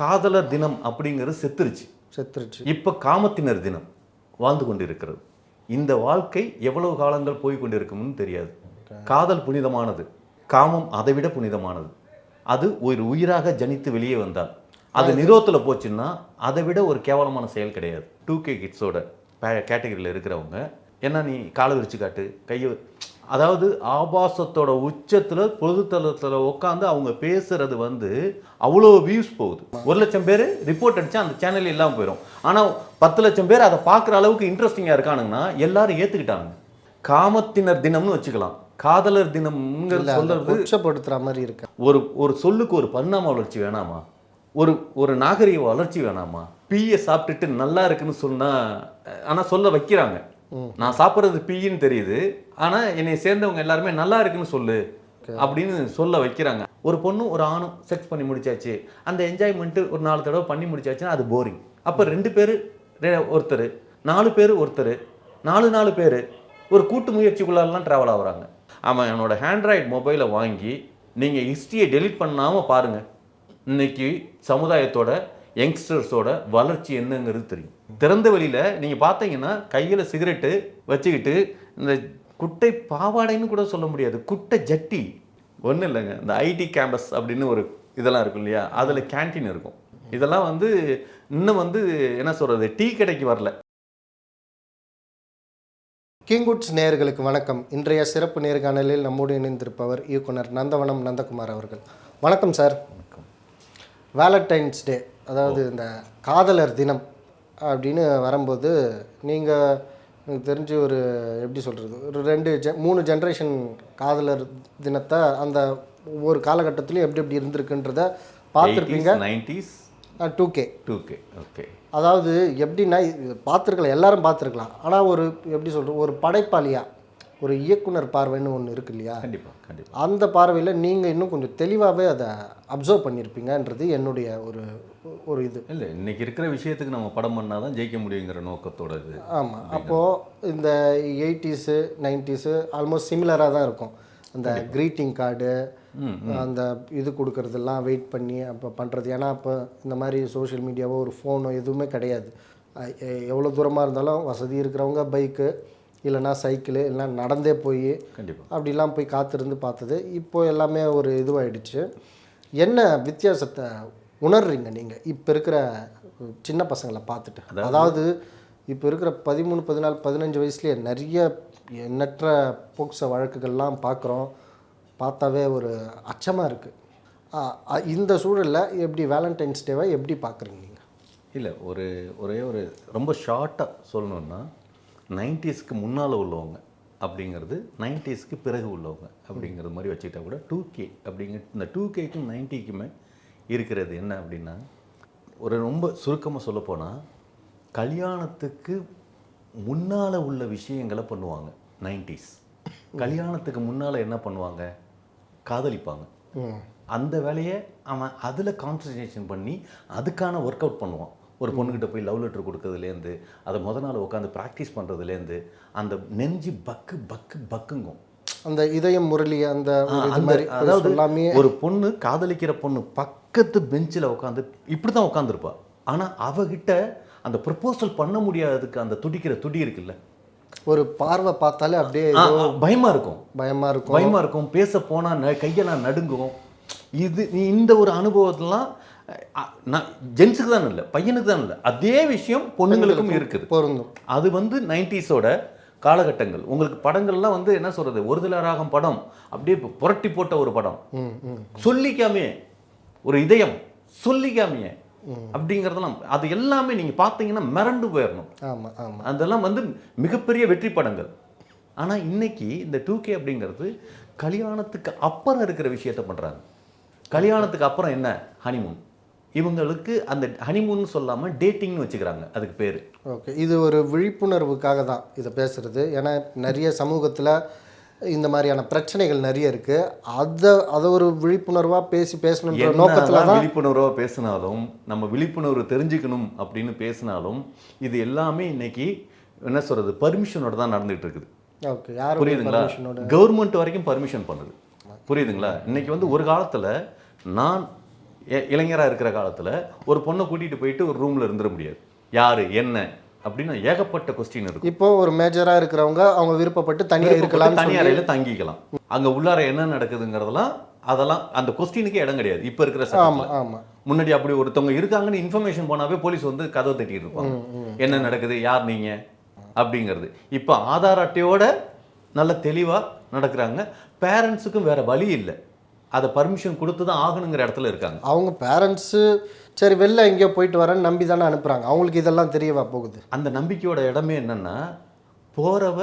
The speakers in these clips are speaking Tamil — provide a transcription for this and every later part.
காதலர் தினம் அப்படிங்கிறது செத்துருச்சு. செத்துருச்சு. இப்போ காமத்தினர் தினம் வாழ்ந்து கொண்டிருக்கிறது. இந்த வாழ்க்கை எவ்வளவு காலங்கள் போய் கொண்டிருக்கும்னு தெரியாது. காதல் புனிதமானது. காமம் அதை விட புனிதமானது. அது ஒரு உயிராக ஜனித்து வெளியே வந்தால். அது நிரோத்தில் போச்சுன்னா அதை விட ஒரு கேவலமான செயல் கிடையாது. டூ கே கிட்ஸோட கேட்டகரியில் இருக்கிறவங்க என்ன நீ காலை விரிச்சு காட்டு கையை அதாவது ஆபாசத்தோட உச்சத்தில் பொதுத்தளத்தில் உட்காந்து அவங்க பேசுறது வந்து அவ்வளோ வியூஸ் போகுது. ஒரு லட்சம் பேர் ரிப்போர்ட் அடிச்சா அந்த சேனல் இல்லாமல் போயிடும் ஆனால் பத்து லட்சம் பேர் அதை பார்க்குற அளவுக்கு இன்ட்ரெஸ்டிங்காக இருக்கானுங்கன்னா எல்லாரும் ஏற்றுக்கிட்டாங்க காமத்தினர் தினம்னு வச்சுக்கலாம். காதலர் தினம்ங்கிறது சொல்றது உச்சப்படுத்துற மாதிரி இருக்கு. ஒரு ஒரு சொல்லுக்கு ஒரு பரிணாம வளர்ச்சி வேணாமா? ஒரு ஒரு நாகரிக வளர்ச்சி வேணாமா? பீயை சாப்பிட்டுட்டு நல்லா இருக்குன்னு சொன்னா ஆனால் சொல்ல வைக்கிறாங்க. நான் சாப்பிட்றது பீயின்னு தெரியுது. ஆனால் என்னை சேர்ந்தவங்க எல்லாருமே நல்லா இருக்குன்னு சொல்லு அப்படின்னு சொல்ல வைக்கிறாங்க. ஒரு பொண்ணும் ஒரு ஆணும் செக்ஸ் பண்ணி முடிச்சாச்சு. அந்த என்ஜாய்மெண்ட்டு ஒரு நாலு தடவை பண்ணி முடிச்சாச்சுன்னா அது போரிங் அப்போ ரெண்டு பேர் ஒருத்தர் நாலு பேர் ஒருத்தர் நாலு நாலு பேர் ஒரு கூட்டு முயற்சிக்குள்ளெல்லாம் ட்ராவல் ஆகுறாங்க. அவன் என்னோட ஹேண்ட்ராய்ட் மொபைலை வாங்கி நீங்கள் ஹிஸ்ட்ரியை டெலீட் பண்ணாமல் பாருங்கள் இன்னைக்கு சமுதாயத்தோட யங்ஸ்டர்ஸோட வளர்ச்சி என்னங்கிறது தெரியும். திறந்த வெளியில் நீங்கள் பார்த்தீங்கன்னா கையில் சிகரெட்டு வச்சுக்கிட்டு இந்த குட்டை பாவாடைன்னு கூட சொல்ல முடியாது. குட்டை ஜட்டி. ஒன்றும் இல்லைங்க. இந்த ஐடி கேம்பஸ் அப்படின்னு ஒரு இதெல்லாம் இருக்கும் இல்லையா? அதில் கேண்டீன் இருக்கும். இதெல்லாம் வந்து இன்னும் வந்து என்ன சொல்கிறது டீ கடைக்கு வரல. கிங்குட்ஸ் நேயர்களுக்கு வணக்கம். இன்றைய சிறப்பு நேர்காணலில் நம்மோடு இணைந்திருப்பவர் இயக்குனர் நந்தவனம் நந்தகுமார் அவர்கள். வணக்கம் சார். வேலண்டைன்ஸ் டே அதாவது இந்த காதலர் தினம் அப்படின்னு வரும்போது நீங்கள் எனக்கு தெரிஞ்சு ஒரு எப்படி சொல்கிறது ஒரு ரெண்டு ஜெ மூணு ஜென்ரேஷன் காதலர் தினத்தை அந்த ஒவ்வொரு காலகட்டத்திலையும் எப்படி எப்படி இருந்திருக்குன்றத பார்த்துருப்பீங்க. Nineties two K two K okay அதாவது எப்படின்னா பார்த்துருக்கலாம் எல்லாரும் பார்த்துருக்கலாம். ஆனால் ஒரு எப்படி சொல்கிறது ஒரு படைப்பாளியா ஒரு இயக்குனர் பார்வைன்னு ஒன்று இருக்கு இல்லையா? கண்டிப்பாக கண்டிப்பாக அந்த பார்வையில் நீங்கள் இன்னும் கொஞ்சம் தெளிவாகவே அதை அப்சர்வ் பண்ணியிருப்பீங்கன்றது என்னுடைய ஒரு ஒரு இது. இல்லை இன்னைக்கு இருக்கிற விஷயத்துக்கு நம்ம படம் பண்ணால் தான் ஜெயிக்க முடியுங்கிற நோக்கத்தோட இது. ஆமாம் அப்போது இந்த எயிட்டிஸு நைன்டிஸு ஆல்மோஸ்ட் சிமிலராக தான் இருக்கும். அந்த க்ரீட்டிங் கார்டு அந்த இது கொடுக்கறதெல்லாம் வெயிட் பண்ணி அப்போ பண்ணுறது ஏன்னா அப்போ இந்த மாதிரி சோஷியல் மீடியாவோ ஒரு ஃபோனோ எதுவுமே கிடையாது. எவ்வளோ தூரமாக இருந்தாலும் வசதி இருக்கிறவங்க பைக்கு இல்லைன்னா சைக்கிளு இல்லைன்னா நடந்தே போய் கண்டிப்பாக அப்படிலாம் போய் காத்திருந்து பார்த்தது. இப்போ எல்லாமே ஒரு இதுவாயிடுச்சு. என்ன வித்தியாசத்தை உணர்றீங்க நீங்கள் இப்போ இருக்கிற சின்ன பசங்களை பார்த்துட்டு. அதாவது இப்போ இருக்கிற பதிமூணு பதினாலு பதினஞ்சு வயசுலேயே நிறைய எண்ணற்ற போக்ச வழக்குகள்லாம் பார்க்குறோம். பார்த்தாவே ஒரு அச்சமாக இருக்குது இந்த சூழலில் எப்படி வேலண்டைன்ஸ் டேவை எப்படி பார்க்குறீங்க நீங்கள் இல்லை ஒரு ஒரே ஒரு ரொம்ப ஷார்ட்டாக சொல்லணும்னா நைன்டிஸ்க்கு முன்னால் உள்ளவங்க அப்படிங்கிறது நைன்டிஸ்க்கு பிறகு உள்ளவங்க அப்படிங்கிறது மாதிரி வச்சுக்கிட்டா கூட டூ கே அப்படிங்கிற இந்த டூ கேக்கும் நைன்ட்டிக்குமே இருக்கிறது என்ன அப்படின்னா ஒரு ரொம்ப சுருக்கமாக சொல்லப்போனால் கல்யாணத்துக்கு முன்னால் உள்ள விஷயங்களை பண்ணுவாங்க நைன்டிஸ். கல்யாணத்துக்கு முன்னால் என்ன பண்ணுவாங்க? காதலிப்பாங்க. அந்த வேலையை அவன் அதில் கான்சன்ட்ரேஷன் பண்ணி அதுக்கான ஒர்க் அவுட் பண்ணுவான். ஒரு பொண்ணுக்கிட்ட போய் லவ் லெட்டர் கொடுக்கறதுலேருந்து அதை முத நாள் உட்காந்து ப்ராக்டிஸ் பண்ணுறதுலேருந்து அந்த நெஞ்சு பக்கு பக்கு பக்குங்கும். அந்த இதயம் முரளி அந்த அதாவது எல்லாமே ஒரு பொண்ணு காதலிக்கிற பொண்ணு பக்கத்து பெஞ்சில் உட்காந்து இப்படி தான் உட்காந்துருப்பா ஆனால் அவகிட்ட அந்த ப்ரப்போசல் பண்ண முடியாததுக்கு அந்த துடிக்கிற துடி இருக்குல்ல. ஒரு பார்வை பார்த்தாலே அப்படியே பயமா இருக்கும். பயமாக இருக்கும். பயமா இருக்கும். பேச போனா கையெல்லாம் நடுங்கும். இது நீ இந்த ஒரு அனுபவத்தெல்லாம் ஜென்ஸுக்கு தான் இல்லை பையனுக்கு தான் இல்லை. அதே விஷயம் பொண்ணுங்களுக்கும் இருக்குது. பொருந்தும். அது வந்து நைன்டிஸோட காலகட்டங்கள். உங்களுக்கு படங்கள்லாம் வந்து என்ன சொல்றது? ஒருதல ராகம் படம் அப்படியே புரட்டி போட்ட ஒரு படம். ம் ம். சொல்லிக்காமே ஒரு இதயம் சொல்லிக்காமையே அப்படிங்கிறதெல்லாம் அது எல்லாமே நீங்க பார்த்தீங்கன்னா மிரண்டு போயிடணும். ஆமாம் ஆமாம் அதெல்லாம் வந்து மிகப்பெரிய வெற்றி படங்கள். ஆனால் இன்னைக்கு இந்த டூ கே அப்படிங்கிறது கல்யாணத்துக்கு அப்புறம் இருக்கிற விஷயத்த பண்ணுறாங்க கல்யாணத்துக்கு அப்புறம் என்ன? ஹனிமூன் இவங்களுக்கு அந்த ஹனிமூன் சொல்லாமல் டேட்டிங்னு வச்சுக்கிறாங்க அதுக்கு பேர். ஓகே இது ஒரு விழிப்புணர்வுக்காக தான் இதை பேசுகிறது ஏன்னா நிறைய சமூகத்தில் இந்த மாதிரியான பிரச்சனைகள் நிறைய இருக்குது அதை அதை ஒரு விழிப்புணர்வாக பேசி பேசணுன்ற நோக்கத்தில் தான் விழிப்புணர்வாக பேசினாலும் நம்ம விழிப்புணர்வு தெரிஞ்சுக்கணும் அப்படின்னு பேசினாலும் இது எல்லாமே இன்னைக்கு என்ன சொல்றது பர்மிஷனோட தான் நடந்துகிட்டு இருக்குது ஓகே யார் புரியுதுங்களா? கவர்மெண்ட் வரைக்கும் பர்மிஷன் பண்ணுது. புரியுதுங்களா? இன்னைக்கு வந்து ஒரு காலத்தில் நான் இளைஞராக இருக்கிற காலத்தில் ஒரு பொண்ணை கூட்டிகிட்டு போயிட்டு ஒரு ரூமில் இருந்துட முடியாது. யார் என்ன? அப்படின்னு ஏகப்பட்ட கொஸ்டின் இருக்கும். இப்போ ஒரு மேஜராக இருக்கிறவங்க அவங்க விருப்பப்பட்டு தனியாக இருக்கலாம் தனி அறையில் தங்கிக்கலாம். அங்கே உள்ளார என்ன நடக்குதுங்கிறதெல்லாம் அதெல்லாம் அந்த கொஸ்டினுக்கே இடம் கிடையாது. இப்போ இருக்கிற ஆமாம் ஆமாம் முன்னாடி அப்படி ஒருத்தவங்க இருக்காங்கன்னு இன்ஃபர்மேஷன் போனாவே போலீஸ் வந்து கதவை தட்டிட்டு இருப்பாங்க. என்ன நடக்குது யார் நீங்க? அப்படிங்கிறது. இப்போ ஆதார் அட்டையோட நல்ல தெளிவா நடக்கிறாங்க. பேரண்ட்ஸுக்கும் வேற வழி இல்லை. அதை பர்மிஷன் கொடுத்து தான் ஆகணுங்கிற இடத்துல இருக்காங்க. அவங்க பேரண்ட்ஸு சரி வெளில எங்கேயோ போயிட்டு வரேன்னு நம்பி தானே அனுப்புகிறாங்க அவங்களுக்கு இதெல்லாம் தெரியவா போகுது? அந்த நம்பிக்கையோட இடமே என்னன்னா போறவ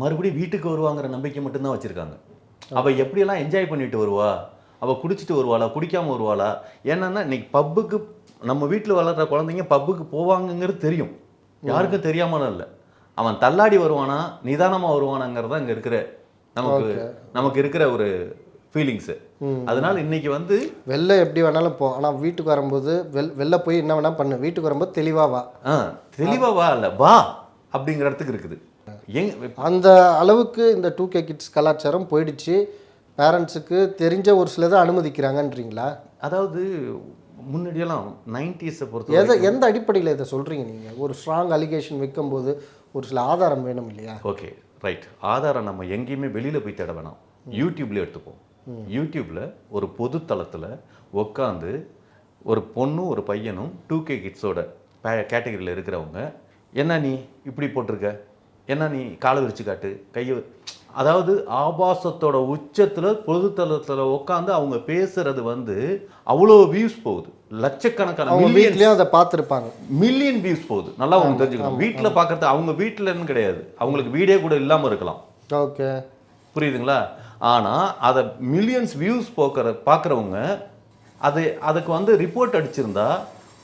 மறுபடியும் வீட்டுக்கு வருவாங்கிற நம்பிக்கை மட்டும்தான் வச்சிருக்காங்க. அவ எப்படியெல்லாம் என்ஜாய் பண்ணிட்டு வருவா? அவ குடிச்சிட்டு வருவாளா? குடிக்காம வருவாளா? என்னன்னா இன்னைக்கு பப்புக்கு நம்ம வீட்டில் வளர்ற குழந்தைங்க பப்புக்கு போவாங்கங்கிறது தெரியும். யாருக்கும் தெரியாமலும் இல்லை. அவன் தள்ளாடி வருவானா? நிதானமா வருவானாங்கிறது தான் இங்க இருக்கிற நமக்கு நமக்கு இருக்கிற ஒரு ஃபீலிங்ஸு அதனால இன்னைக்கு வந்து வெளில எப்படி வேணாலும் போ. ஆனால் வீட்டுக்கு வரும்போது வெள் வெளில போய் என்ன வேணால் பண்ணு. வீட்டுக்கு வரும்போது தெளிவாக வா. ஆ தெளிவா வா இல்லை வா அப்படிங்கிற இடத்துக்கு இருக்குது. எங் அந்த அளவுக்கு இந்த டூ கே கிட்ஸ் கலாச்சாரம் போயிடுச்சு. பேரண்ட்ஸுக்கு தெரிஞ்ச ஒரு சிலதை அனுமதிக்கிறாங்கன்றீங்களா? அதாவது முன்னாடியெல்லாம் நைன்டிஸை பொறுத்த எதை எந்த அடிப்படையில் இதை சொல்கிறீங்க நீங்கள் ஒரு ஸ்ட்ராங் அலிகேஷன் வைக்கும்போது ஒரு சில ஆதாரம் வேணும் இல்லையா? ஓகே ரைட் ஆதாரம் நம்ம எங்கேயுமே வெளியில் போய் தேட வேணாம். யூடியூப்ல எடுத்துப்போம். யூடியூப்ல ஒரு பொது தளத்தில் உட்காந்து ஒரு பொண்ணும் ஒரு பையனும் டூ கே கிட்ஸோட கேட்டகரியில் இருக்கிறவங்க என்ன நீ இப்படி போட்டிருக்க? என்ன நீ காலை விரிச்சு காட்டு? கையை அதாவது ஆபாசத்தோட உச்சத்தில் பொதுத்தளத்தில் உட்காந்து அவங்க பேசுறது வந்து அவ்வளோ வியூஸ் போகுது. லட்சக்கணக்கான அவங்க வீட்லேயும் அதை பார்த்துருப்பாங்க. மில்லியன் வியூஸ் போகுது. நல்லா உங்களுக்கு தெரிஞ்சுக்கணும். வீட்டில் பார்க்கறது அவங்க வீட்டிலன்னு கிடையாது. அவங்களுக்கு வீடே கூட இல்லாமல் இருக்கலாம். ஓகே. புரியுதுங்களா? ஆனால் அதை மில்லியன்ஸ் வியூஸ் போக்குற பார்க்குறவங்க அது அதுக்கு வந்து ரிப்போர்ட் அடிச்சிருந்தா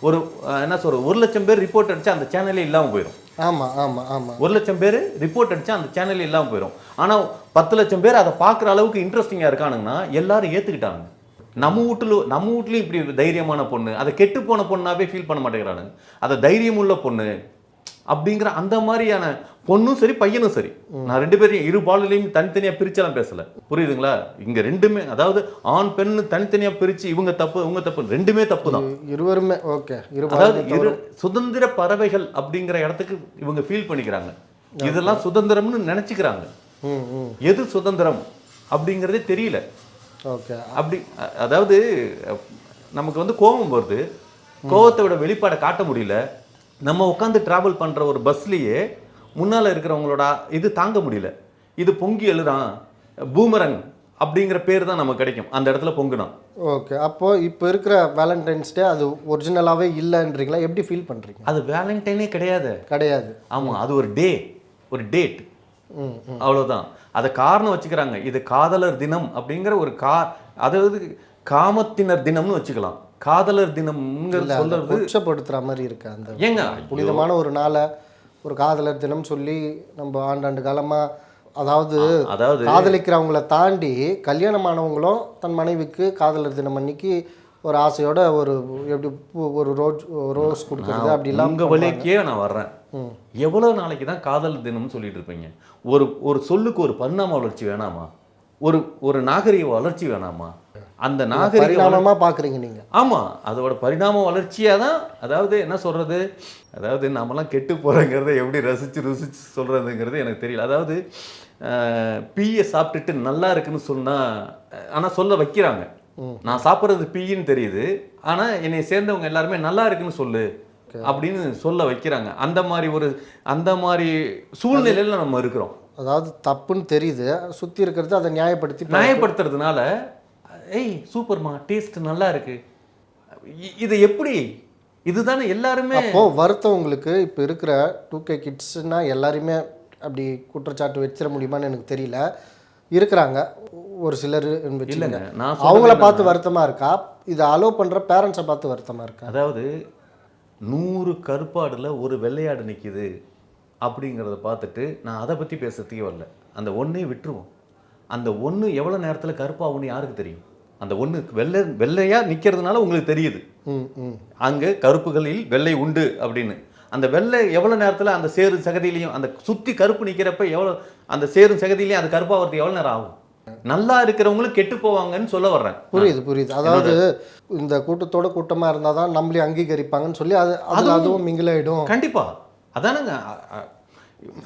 ஒரு என்ன சொல்ற ஒரு லட்சம் பேர் ரிப்போர்ட் அடிச்சா அந்த சேனலே இல்லாமல் போயிடும் ஆமாம் ஆமாம் ஆமாம் ஒரு லட்சம் பேர் ரிப்போர்ட் அடிச்சா அந்த சேனல் இல்லாமல் போயிடும் ஆனால் பத்து லட்சம் பேர் அதை பார்க்குற அளவுக்கு இன்ட்ரெஸ்டிங்காக இருக்கானுங்கன்னா எல்லாரும் ஏற்றுக்கிட்டாங்க நம்ம வீட்டுல நம்ம வீட்லயும் இப்படி தைரியமான பொண்ணு அதை கெட்டு போன பொண்ணாவே ஃபீல் பண்ண மாட்டேங்கிறானுங்க. அதை தைரியம் உள்ள பொண்ணு அப்படிங்கிற அந்த மாதிரியான பொண்ணும் சரி பையனும் சரி. நான் ரெண்டு பேரையும் இரு பாலிலையும் தனித்தனியா பிரிச்செல்லாம் பேசல. புரியுதுங்களா? இங்க ரெண்டுமே அதாவது ஆண் பெண் தனித்தனியா பிரிச்சு இவங்க தப்பு இவங்க தப்பு ரெண்டுமே தப்பு தான் இருவருமே ஓகே. அதாவது இரு சுதந்திர பறவைகள் அப்படிங்கிற இடத்துக்கு இவங்க ஃபீல் பண்ணிக்கிறாங்க. இதெல்லாம் சுதந்திரம்னு நினைச்சுக்கிறாங்க. எது சுதந்திரம் அப்படிங்கிறதே தெரியல. ஓகே. அப்படி அதாவது நமக்கு வந்து கோபம் வருது. கோபத்தோட வெளிப்பாடை காட்ட முடியல. நம்ம உட்காந்து டிராவல் பண்ற ஒரு பஸ்லயே முன்னால இருக்கிறவங்களோட இது தாங்க முடியல. இது பொங்கி எழுறான் பூமரங் அப்படிங்கிற பேர் தான் நமக்கு கிடைக்கும். அந்த இடத்துல பொங்குனா ஓகே அப்போ இப்போ இருக்கிற வேலண்டைன்ஸ் டே அது ஒரிஜினலாகவே இல்லைன்றீங்களா? எப்படி ஃபீல் பண்ணுறீங்க அது வேலண்டைனே கிடையாது. கிடையாது. ஆமா அது ஒரு டே ஒரு டேட் ம். அவ்வளவுதான். அதை காரணம் வச்சுக்கிறாங்க. இது காதலர் தினம் அப்படிங்கிற ஒரு கா அதாவது காமத்தினர் தினம்னு வச்சுக்கலாம். காதலர் இல்லை சொல்றது கொச்சப்படுத்துகிற மாதிரி இருக்கு அந்த ஏங்க? புனிதமான ஒரு நாளை ஒரு காதலர் தினம் சொல்லி நம்ம ஆண்டாண்டு காலமாக அதாவது அதாவது காதலிக்கிறவங்கள தாண்டி கல்யாணமானவங்களும் தன் மனைவிக்கு காதலர் தினம் அன்னைக்கு ஒரு ஆசையோட ஒரு எப்படி ஒரு ரோஸ் ரோஸ் கொடுக்குறது அப்படிலாம் உங்க வழிக்கே நான் வர்றேன். எவ்வளவு நாளைக்கு தான் காதல் தினம்னு சொல்லிட்டு இருப்பீங்க? ஒரு ஒரு சொல்லுக்கு ஒரு பரிணாம வளர்ச்சி வேணாமா? ஒரு ஒரு நாகரிக வளர்ச்சி வேணாமா? அந்த நாகரிக வளர்ச்சி பரிணாமமாக பார்க்குறீங்க நீங்கள் ஆமா அதோட பரிணாம வளர்ச்சியா தான் அதாவது என்ன சொல்றது? அதாவது நாமெல்லாம் கெட்டு போறோங்கிறத எப்படி ரசிச்சு ருசிச்சு சொல்றதுங்கிறது எனக்கு தெரியல. அதாவது பீயை சாப்பிட்டுட்டு நல்லா இருக்குன்னு சொன்னா அஹ், ஆனா சொல்ல வைக்கிறாங்க. நான் சாப்பிட்றது பீயின்னு தெரியுது. ஆனா என்னை சேர்ந்தவங்க எல்லாருமே நல்லா இருக்குன்னு சொல்லு அப்படின்னு சொல்ல வைக்கிறாங்க. அந்த மாதிரி ஒரு அந்த மாதிரி சூழ்நிலையில நம்ம இருக்கிறோம். அதாவது தப்புன்னு தெரியுது சுற்றி இருக்கிறது அதை நியாயப்படுத்தி நியாயப்படுத்துறதுனால ஏய் சூப்பர்மா டேஸ்ட் நல்லா இருக்கு. இது எப்படி? இதுதானே எல்லாருமே அப்போ வருத்தம் உங்களுக்கு இப்போ இருக்கிற டூ கே கிட்ஸ்னா எல்லாருமே அப்படி குற்றச்சாட்டு வச்சிட முடியுமான்னு எனக்கு தெரியல. இருக்கிறாங்க ஒரு சிலர் இல்லைங்க நான் அவங்கள பார்த்து வருத்தமா இருக்கா? இதை அலோவ் பண்ற பேரண்ட்ஸை பார்த்து வருத்தமா இருக்கா? அதாவது நூறு கருப்பாடுல ஒரு வெள்ளையாடு நிக்குது. அப்படிங்கிறத பார்த்துட்டு நான் அதை பத்தி பேசுறதுக்கே வரல. அந்த ஒண்ணே விட்டுருவோம். அந்த ஒண்ணு எவ்வளவு நேரத்துல கருப்பாகும்னு யாருக்கு தெரியும்? அந்த ஒண்ணு வெள்ளை வெள்ளையா நிக்கிறதுனால உங்களுக்கு தெரியுது. ம் ம். அங்கே கருப்புகளில் வெள்ளை உண்டு அப்படின்னு. அந்த வெள்ளை எவ்வளோ நேரத்தில் அந்த சேரு சகதியிலையும் அந்த சுற்றி கருப்பு நிற்கிறப்ப எவ்வளோ அந்த சேரும் சகதியிலையும் அது கருப்பாகிறது எவ்வளோ நேரம் ஆகும்? நல்லா இருக்கிறவங்களும் கெட்டு போவாங்கன்னு சொல்ல வர்றேன். புரியுது புரியுது. அதாவது இந்த கூட்டத்தோட கூட்டமாக இருந்தால் தான் நம்மளையும் அங்கீகரிப்பாங்கன்னு சொல்லி அது அதில் அதுவும் மிங்கில் ஆகிடும் கண்டிப்பா. அதானங்க.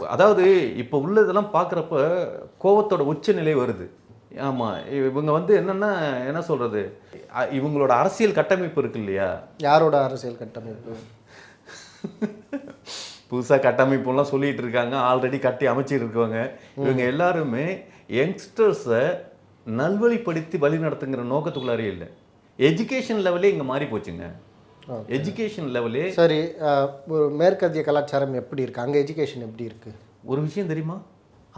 அதாவது இப்போ உள்ளதெல்லாம் பார்க்குறப்ப கோவத்தோட உச்சநிலை வருது. ஆமா இவங்க வந்து என்னன்னா என்ன சொல்றது? அ- இவங்களோட அரசியல் கட்டமைப்பு இருக்கு இல்லையா? யாரோட அரசியல் கட்டமைப்பு? புதுசா கட்டமைப்புலாம் சொல்லிட்டு இருக்காங்க. ஆல்ரெடி கட்டி அமைச்சிட்டு இருக்கவங்க இவங்க எல்லாருமே யங்ஸ்டர்ஸை நல்வழிப்படுத்தி வழி நடத்துங்கிற நோக்கத்துக்குள்ளாரே இல்லை. எஜுகேஷன் லெவலே இங்க மாறி போச்சுங்க எஜுகேஷன் லெவலே சரி ஒரு மேற்கத்திய கலாச்சாரம் எப்படி இருக்கு? அங்கே எஜுகேஷன் எப்படி இருக்கு? ஒரு விஷயம் தெரியுமா?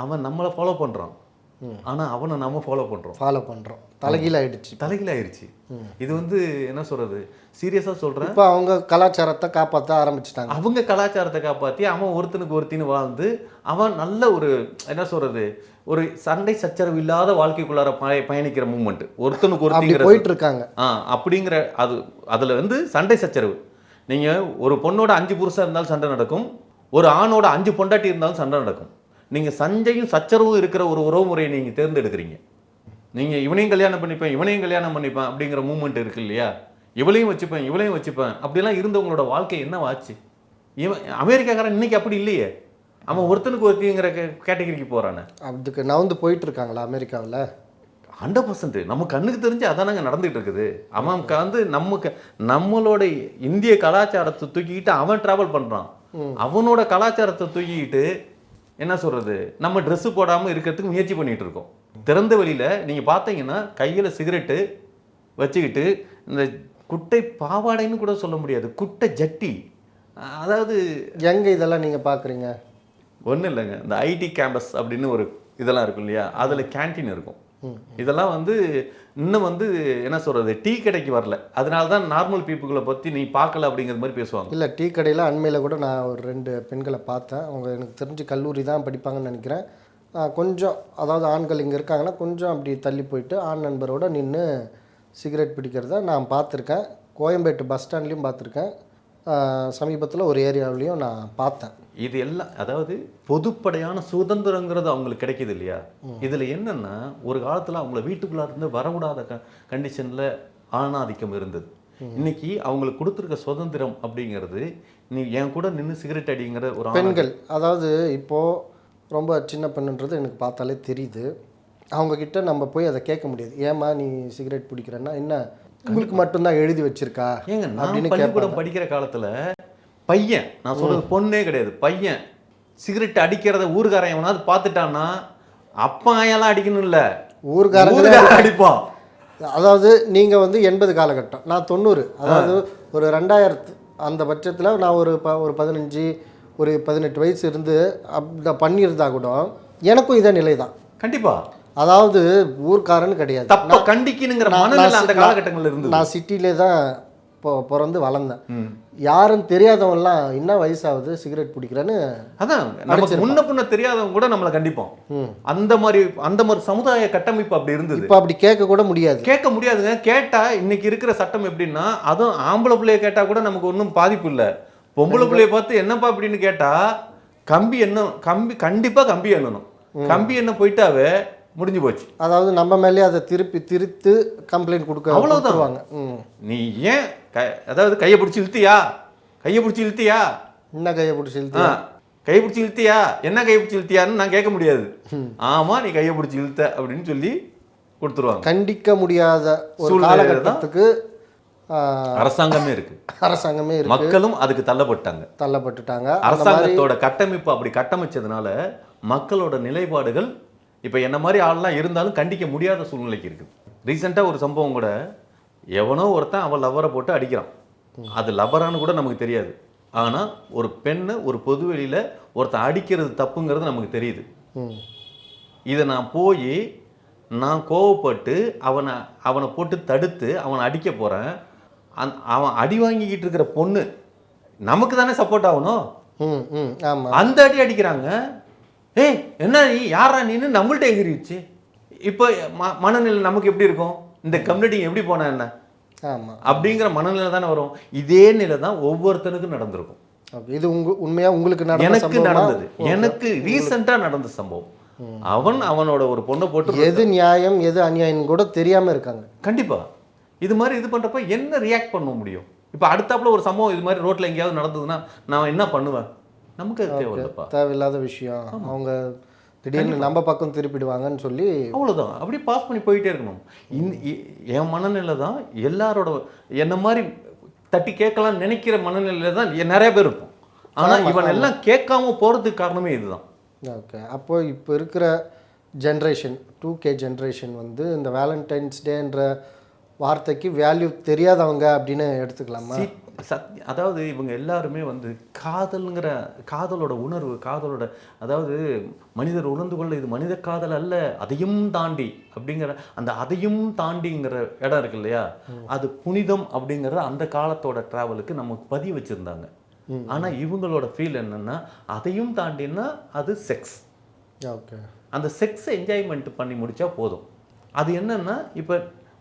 அவன் நம்மளை ஃபாலோ பண்றான். ஆனா அவனை நம்ம ஃபாலோ பண்றோம். ஃபாலோ பண்ணுறோம் தலைகீழ ஆயிடுச்சு. தலைகீழாயிருச்சு. இது வந்து என்ன சொல்றது? சீரியஸா சொல்றேன். இப்போ அவங்க கலாச்சாரத்தை காப்பாற்ற ஆரம்பிச்சிட்டாங்க. அவங்க கலாச்சாரத்தை காப்பாத்தி அவன் ஒருத்தனுக்கு ஒருத்தின்னு வாழ்ந்து அவன் நல்ல ஒரு என்ன சொல்றது? ஒரு சண்டை சச்சரவு இல்லாத வாழ்க்கைக்குள்ளார பய- பயணிக்கிற மூமெண்ட் ஒருத்தனுக்கு ஒருத்திங்கிற போயிட்டு இருக்காங்க ஆ அப்படிங்கிற அது அதுல வந்து சண்டை சச்சரவு. நீங்க ஒரு பொண்ணோட அஞ்சு புருஷன் இருந்தாலும் சண்டை நடக்கும். ஒரு ஆணோட அஞ்சு பொண்டாட்டி இருந்தாலும் சண்டை நடக்கும். நீங்க சண்டையும் சச்சரவும் இருக்கிற ஒரு உறவு முறையை நீங்க தேர்ந்தெடுக்கிறீங்க. நீங்க இவனையும் கல்யாணம் பண்ணிப்பேன் இவனையும் கல்யாணம் பண்ணிப்பேன் அப்படிங்கிற மூமெண்ட் இருக்கு இல்லையா? இவளையும் வச்சுப்பேன் இவளையும் வச்சுப்பேன். அப்படிலாம் இருந்தவங்களோட வாழ்க்கை என்னவாச்சு இவன் அமெரிக்காக்காரன் இன்னைக்கு அப்படி இல்லையே. அவன் ஒருத்தனுக்கு ஒருத்திங்கிற கேட்டகரிக்கு போறானே. அதுக்கு நவுந்து போயிட்டு இருக்காங்களா அமெரிக்காவில்? ஹண்ட்ரட் பர்சன்ட் நம்ம கண்ணுக்கு தெரிஞ்சு அதானங்க நடந்துட்டு இருக்குது அவன் வந்து நமக்கு நம்மளோட இந்திய கலாச்சாரத்தை தூக்கிக்கிட்டு அவன் டிராவல் பண்றான். அவனோட கலாச்சாரத்தை தூக்கிக்கிட்டு என்ன சொல்றது? நம்ம Dress போடாம இருக்கிறதுக்கு முயற்சி பண்ணிட்டு இருக்கோம் திறந்த வெளியில நீங்க பார்த்தீங்கன்னா கையில சிகரெட்டு வச்சுக்கிட்டு இந்த குட்டை பாவாடைன்னு கூட சொல்ல முடியாது. குட்டை ஜட்டி. அதாவது எங்க இதெல்லாம் நீங்கள் பார்க்குறீங்க ஒன்றும் இல்லைங்க. இந்த ஐடி கேம்பஸ் அப்படின்னு ஒரு இதெல்லாம் இருக்கும் இல்லையா? அதில் கேண்டீன் இருக்கும். இதெல்லாம் வந்து இன்னும் வந்து என்ன சொல்கிறது டீ கடைக்கு வரல. அதனால தான் நார்மல் பீப்புளை பற்றி நீ பார்க்கல அப்படிங்கிற மாதிரி பேசுவாங்க. இல்லை டீ கடையில் அண்மையில் கூட நான் ஒரு ரெண்டு பெண்களை பார்த்தேன். அவங்க எனக்கு தெரிஞ்சு கல்லூரி தான் படிப்பாங்கன்னு நினைக்கிறேன். கொஞ்சம் அதாவது ஆண்கள் இங்கே இருக்காங்கன்னா கொஞ்சம் அப்படி தள்ளி போயிட்டு ஆண் நண்பரோட நின்று சிகரெட் பிடிக்கிறத நான் பார்த்துருக்கேன். கோயம்பேட்டு பஸ் ஸ்டாண்ட்லேயும் பார்த்துருக்கேன். சமீபத்தில் ஒரு ஏரியாவிலையும் நான் பார்த்தேன். இது எல்லாம் அதாவது பொதுப்படையான சுதந்திரங்கிறது அவங்களுக்கு கிடைக்குது இல்லையா? இதில் என்னன்னா ஒரு காலத்தில் அவங்கள வீட்டுக்குள்ளே இருந்து வரவிடாத க கண்டிஷனில் ஆணாதிக்கம் இருந்தது. இன்னைக்கு அவங்களுக்கு கொடுத்துருக்க சுதந்திரம் அப்படிங்கிறது நீ என் கூட நின்று சிகரெட் அடிங்கிற ஒரு பெண்கள் அதாவது இப்போது ரொம்ப சின்ன பெண்ணுன்றது எனக்கு பார்த்தாலே தெரியுது. அவங்கக்கிட்ட நம்ம போய் அதை கேட்க முடியாது. ஏம்மா நீ சிகரெட் பிடிக்கிறேன்னா என்ன உங்களுக்கு மட்டும்தான் எழுதி வச்சிருக்கா ஏங்க நான் பள்ளிக்கூடம் படிக்கிற காலத்துல பையன் நான் சொல்றது பொண்ணே கிடையாது. பையன் சிகரெட் அடிக்கிறத ஊர்காரன் எவனாவது பார்த்துட்டான்னா அப்பா ஆயெல்லாம் அடிக்கணும் இல்ல? ஊர்காரன் அடிப்பான். அதாவது நீங்கள் வந்து எண்பது காலகட்டம். நான் தொண்ணூறு. அதாவது ஒரு ரெண்டாயிரத்து அந்த பட்சத்தில் நான் ஒரு ப ஒரு பதினஞ்சு ஒரு பதினெட்டு வயசு இருந்து அப்படி பண்ணியிருந்தா கூட எனக்கும் இதே நிலை தான் கண்டிப்பா. அதாவது ஊர்க்காரன்னு கிடையாது. தப்ப கண்டிக்கணுங்கிற மனநிலை அந்த காலகட்டங்கள்ல இருந்தது. நான் சிட்டிலே தான் பிறந்து வளர்ந்தேன். யாரும் தெரியாதவன்லாம் என்ன வயசாகுது சிகரெட் பிடிக்கிறேன்னு அதான் நமக்கு முன்ன பின்ன தெரியாதவங்க கூட நம்மளை கண்டிப்போம். அந்த மாதிரி அந்த மாதிரி சமுதாய கட்டமைப்பு அப்படி இருந்தது. இப்போ அப்படி கேட்க கூட முடியாது. கேட்க முடியாதுங்க. கேட்டா இன்னைக்கு இருக்கிற சட்டம் எப்படின்னா அதுவும் ஆம்பளை பிள்ளைய கேட்டா கூட நமக்கு ஒன்றும் பாதிப்பு இல்லை. பொம்பளை பிள்ளைய பார்த்து என்னப்பா அப்படின்னு கேட்டா கம்பி என்ன கம்பி கண்டிப்பா கம்பி எண்ணணும் கம்பி என்ன போயிட்டாவே முடிஞ்சு போச்சு. அதாவது நம்ம மேலே அதை திருப்பி திருத்து கம்ப்ளைண்ட் கொடுக்க. கொடுத்துருவாங்க. ம். நீ ஏன் க அதாவது கையை பிடிச்சி இழுத்தியா? கையை பிடிச்சி இழுத்தியா? என்ன கையை பிடிச்சி ஆ இழுத்து கையை பிடிச்சி இழுத்தியா? என்ன கையை பிடிச்சி இழுத்தியான்னு நான் கேட்க முடியாது. ஆமா நீ கையை பிடிச்சி இழுத்த அப்படின்னு சொல்லி கொடுத்துருவாங்க. கண்டிக்க முடியாத ஒரு காலகட்டத்துக்கு அரசாங்கமே இருக்கு. அரசாங்கமே இருக்கு. மக்களும் அதுக்கு தள்ளப்பட்டாங்க. தள்ளப்பட்டுட்டாங்க. அரசாங்கத்தோட கட்டமைப்பு அப்படி கட்டமைச்சதுனால மக்களோட நிலைப்பாடுகள் இப்போ என்ன மாதிரி ஆள்லாம் இருந்தாலும் கண்டிக்க முடியாத சூழ்நிலைக்கு இருக்குது ரீசெண்டாக ஒரு சம்பவம் கூட எவனோ ஒருத்தன் அவன் லவ்வரை போட்டு அடிக்கிறான். அது லவ்வரான்னு கூட நமக்கு தெரியாது. ஆனால் ஒரு பெண்ணை ஒரு பொதுவெளியில் ஒருத்தன் அடிக்கிறது தப்புங்கிறது நமக்கு தெரியுது. இதை நான் போய் நான் கோவப்பட்டு அவனை அவனை போட்டு தடுத்து அவனை அடிக்க போகிறேன் அந் அவன் அடி வாங்கிக்கிட்டு இருக்கிற பொண்ணு நமக்கு தானே சப்போர்ட் ஆகணும்? அந்த அடி அடிக்கிறாங்க. ஏய் என்ன நீ? யாரா நீன்னு நம்மள்ட்ட எகிரிச்சு இப்போ ம மனநிலை நமக்கு எப்படி இருக்கும்? இந்த கம்யூனிட்டி எப்படி போனா என்ன? ஆமாம் அப்படிங்கிற மனநிலை தானே வரும். இதே நிலை தான் ஒவ்வொருத்தனுக்கும் நடந்திருக்கும். இது உங்க உண்மையாக உங்களுக்கு எனக்கு? நடந்தது. எனக்கு ரீசெண்டாக நடந்த சம்பவம். அவன் அவனோட ஒரு பொண்ணை போட்டு எது நியாயம் எது அநியாயம் கூட தெரியாமல் இருக்காங்க. கண்டிப்பா. இது மாதிரி இது பண்றப்ப என்ன ரியாக்ட் பண்ண முடியும்? இப்போ அடுத்தாப்புல ஒரு சம்பவம் இது மாதிரி ரோட்ல எங்கேயாவது நடந்ததுன்னா நான் என்ன பண்ணுவேன்? நமக்கு தேவையில்லப்பா. தேவையில்லாத விஷயம். அவங்க திடீர்னு நம்ம பக்கம் திருப்பிடுவாங்கன்னு சொல்லி அவ்வளவுதான். அப்படியே பாஸ் பண்ணி போயிட்டே இருக்கணும். இந்த என் மனநிலை தான் எல்லாரோட என்ன மாதிரி தட்டி கேட்கலாம் நினைக்கிற மனநிலையில தான் நிறைய பேர் இருக்கும் ஆனா இவன் எல்லாம் கேட்காம போறதுக்கு காரணமே இதுதான். ஓகே. அப்போ இப்போ இருக்கிற ஜென்ரேஷன் டூ கே ஜென்ரேஷன் வந்து இந்த வேலண்டைன்ஸ் டேன்ற வார்த்தைக்கு வேல்யூ தெரியாதவங்க அப்படின்னு எடுத்துக்கலாமா? சத் அதாவது இவங்க எல்லாருமே வந்து காதல்ங்கிற காதலோட உணர்வு காதலோட அதாவது மனிதர் உணர்ந்து கொள்ள இது மனித காதல் அல்ல அதையும் தாண்டி அப்படிங்கிற அந்த அதையும் தாண்டிங்கிற இடம் இருக்கு இல்லையா? அது புனிதம் அப்படிங்கிற அந்த காலத்தோட டிராவலுக்கு நமக்கு பதிவு வச்சிருந்தாங்க. ஆனா இவங்களோட ஃபீல் என்னன்னா அதையும் தாண்டினா அது செக்ஸ் ஓகே. அந்த செக்ஸை என்ஜாய்மெண்ட் பண்ணி முடிச்சா போதும். அது என்னன்னா இப்போ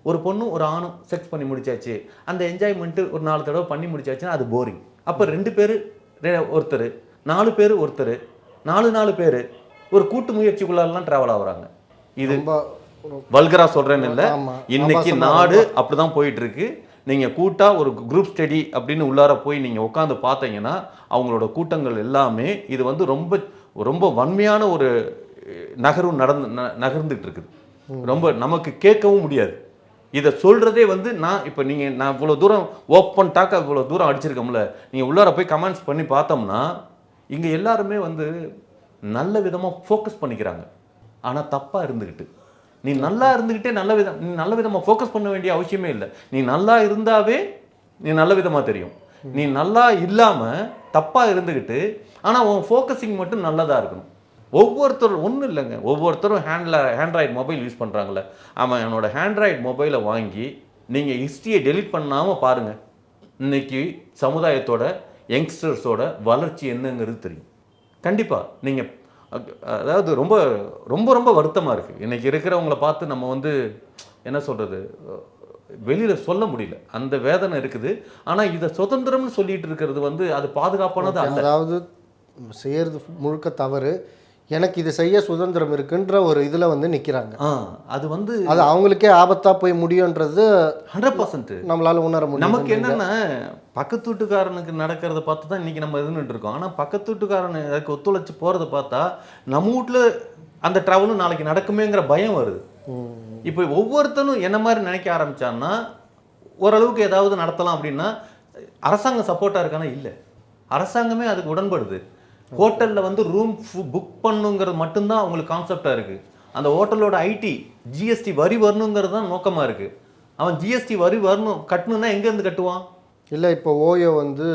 ஒரு பொண்ணும் ஒரு ஆணும் செக்ஸ் பண்ணி முடிச்சாச்சு. அந்த என்ஜாய்மெண்ட்டு ஒரு நாலு தடவை பண்ணி முடிச்சாச்சுன்னா அது போரிங் அப்போ ரெண்டு பேர் ஒருத்தர் நாலு பேர் ஒருத்தர் நாலு நாலு பேர் ஒரு கூட்டு முயற்சிக்குள்ளெல்லாம் ட்ராவல் ஆகுறாங்க. இது வல்கரா சொல்றேன்னு இல்லை. இன்னைக்கு நாடு அப்படிதான் போயிட்டு இருக்கு நீங்க கூட்டா ஒரு குரூப் ஸ்டடி அப்படின்னு உள்ளார போய் நீங்க உட்காந்து பார்த்தீங்கன்னா அவங்களோட கூட்டங்கள் எல்லாமே இது வந்து ரொம்ப ரொம்ப வன்மையான ஒரு நகரும் நடந்து ந- நகர்ந்துட்டு இருக்குது. ரொம்ப நமக்கு கேட்கவும் முடியாது. இதை சொல்கிறதே வந்து நான் இப்போ நீங்கள் நான் இவ்வளோ தூரம் ஓப்பன் டாக்காக இவ்வளோ தூரம் அடிச்சிருக்கோம்ல நீங்கள் உள்ளார போய் கமெண்ட்ஸ் பண்ணி பார்த்தோம்னா இங்கே எல்லாருமே வந்து நல்ல விதமாக ஃபோக்கஸ் பண்ணிக்கிறாங்க. ஆனால் தப்பாக இருந்துக்கிட்டு நீ நல்லா இருந்துக்கிட்டே நல்ல விதம் நீ நல்ல விதமாக ஃபோக்கஸ் பண்ண வேண்டிய அவசியமே இல்லை. நீ நல்லா இருந்தாவே நீ நல்ல விதமாக தெரியும். நீ நல்லா இல்லாமல் தப்பாக இருந்துக்கிட்டு ஆனால் உன் ஃபோக்கஸிங் மட்டும் நல்லதாக இருக்கணும். ஒவ்வொருத்தரும் ஒன்றும் இல்லைங்க. ஒவ்வொருத்தரும் ஹேண்டில் ஹேண்ட்ராய்டு மொபைல் யூஸ் பண்ணுறாங்களே அவன் என்னோட ஹேண்ட்ராய்டு மொபைலை வாங்கி நீங்கள் ஹிஸ்ட்ரியை டெலீட் பண்ணாமல் பாருங்கள் இன்னைக்கு சமுதாயத்தோட யங்ஸ்டர்ஸோட வளர்ச்சி என்னங்கிறது தெரியும். கண்டிப்பாக நீங்கள் அதாவது ரொம்ப ரொம்ப ரொம்ப வருத்தமாக இருக்குது இன்னைக்கு இருக்கிறவங்கள பார்த்து நம்ம வந்து என்ன சொல்கிறது வெளியில் சொல்ல முடியல. அந்த வேதனை இருக்குது. ஆனால் இதை சுதந்திரம்னு சொல்லிட்டு இருக்கிறது வந்து அது பாதுகாப்பானது அதாவது செய்யறது முழுக்க தவறு. எனக்கு இது செய்ய சுதந்திரம் இருக்குன்ற ஒரு இதில் வந்து நிற்கிறாங்க அது வந்து அது அவங்களுக்கே ஆபத்தாக போய் முடியுன்றது ஹண்ட்ரட் பர்சன்ட் நம்மளால உணர முடியும் நமக்கு என்னன்னா பக்கத்து வீட்டுக்காரனுக்கு நடக்கிறத பார்த்து தான் இன்னைக்கு நம்ம இதுன்னுட்டு இருக்கோம். ஆனால் பக்கத்து வீட்டுக்காரன் அதுக்கு ஒத்துழைச்சு போகிறத பார்த்தா நம்ம வீட்டில் அந்த ட்ராவலும் நாளைக்கு நடக்குமேங்கிற பயம் வருது. இப்போ ஒவ்வொருத்தனும் என்ன மாதிரி நினைக்க ஆரம்பிச்சான்னா ஓரளவுக்கு ஏதாவது நடத்தலாம் அப்படின்னா அரசாங்கம் சப்போர்ட்டாக இருக்கானா? இல்லை. அரசாங்கமே அதுக்கு உடன்படுது. ஹோட்டலில் வந்து ரூம் புக் பண்ணுங்கிறது மட்டும்தான் அவங்களுக்கு கான்செப்டாக இருக்குது அந்த ஹோட்டலோட ஐடி ஜிஎஸ்டி வரி வரணுங்கிறது தான் நோக்கமாக இருக்குது அவன் ஜிஎஸ்டி வரி வரணும் கட்டணும்னா எங்கேருந்து கட்டுவான்? இல்லை இப்போ ஓயோ வந்து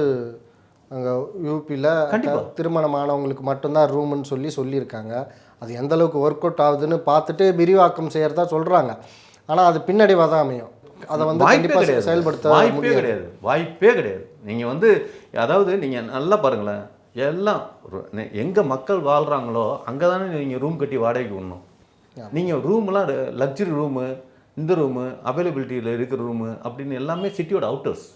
அங்கே யூபியில் கண்டிப்பா. திருமணமானவங்களுக்கு மட்டும்தான் ரூம்னு சொல்லி சொல்லியிருக்காங்க. அது எந்த அளவுக்கு ஒர்க் அவுட் ஆகுதுன்னு பார்த்துட்டு விரிவாக்கம் செய்யறதா சொல்கிறாங்க ஆனால் அது பின்னடைவாக தான் அமையும். அதை வந்து கண்டிப்பாக செயல்படுத்த வாய்ப்பே கிடையாது. வாய்ப்பே கிடையாது. நீங்கள் வந்து அதாவது நீங்கள் நல்லா பாருங்களேன். எல்லாம் எங்க மக்கள் வாழ்றாங்களோ அங்கே தானே நீங்கள் ரூம் கட்டி வாடகைக்கு விடணும். நீங்கள் ரூம்லாம் லக்ஸரி ரூமு இந்த ரூமு அவைலபிலிட்டியில் இருக்கிற ரூமு அப்படின்னு எல்லாமே சிட்டியோட அவுட்டர்ஸ்.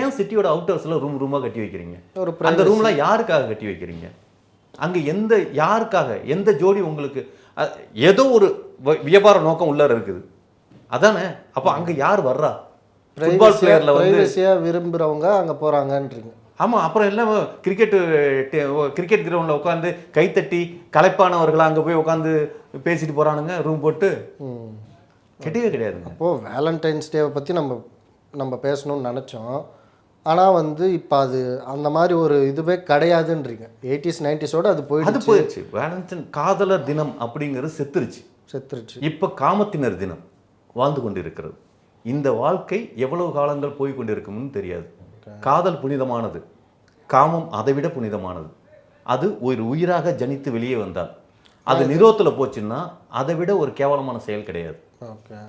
ஏன் சிட்டியோட அவுட்டர்ஸில் ரூம் ரூமாக கட்டி வைக்கிறீங்க? அந்த ரூம்லாம் யாருக்காக கட்டி வைக்கிறீங்க? அங்க எந்த யாருக்காக எந்த ஜோடி உங்களுக்கு ஏதோ ஒரு வியாபார நோக்கம் உள்ளார இருக்குது. அதானே? அப்போ அங்க யார் வர்றா? ஃபுட்பால் பிளேயர்ல வந்து விரும்புகிறவங்க அங்கே போகிறாங்கன்றீங்க ஆமா அப்புறம் எல்லாம் கிரிக்கெட் கிரிக்கெட் கிரவுண்டில் உட்காந்து கைத்தட்டி களைப்பானவர்கள் அங்க போய் உட்காந்து பேசிட்டு போறானுங்க ரூம் போட்டு. கிடையவே கிடையாதுங்க. அப்போது வேலண்டைன்ஸ் டேவை பற்றி நம்ம நம்ம பேசணும்னு நினச்சோம். ஆனால் வந்து இப்போ அது அந்த மாதிரி ஒரு இதுவே கிடையாதுன்றீங்க. எயிட்டிஸ் நைன்டிஸோடு அது அது போயிடுச்சு. போயிடுச்சு வேலண்டைன் காதலர் தினம் அப்படிங்கிறது செத்துருச்சு. செத்துருச்சு. இப்ப காமத்தினர் தினம் வாழ்ந்து கொண்டிருக்கிறது. இந்த வாழ்க்கை எவ்வளவு காலங்கள் போய் கொண்டிருக்கும்னு தெரியாது. காதல் புனிதமானது. காமம் அதை விட புனிதமானது. அது ஒரு உயிராக ஜனித்து வெளியே வந்தால். அது நிரோத்துல போச்சுன்னா அதை விட ஒரு கேவலமான செயல் கிடையாது.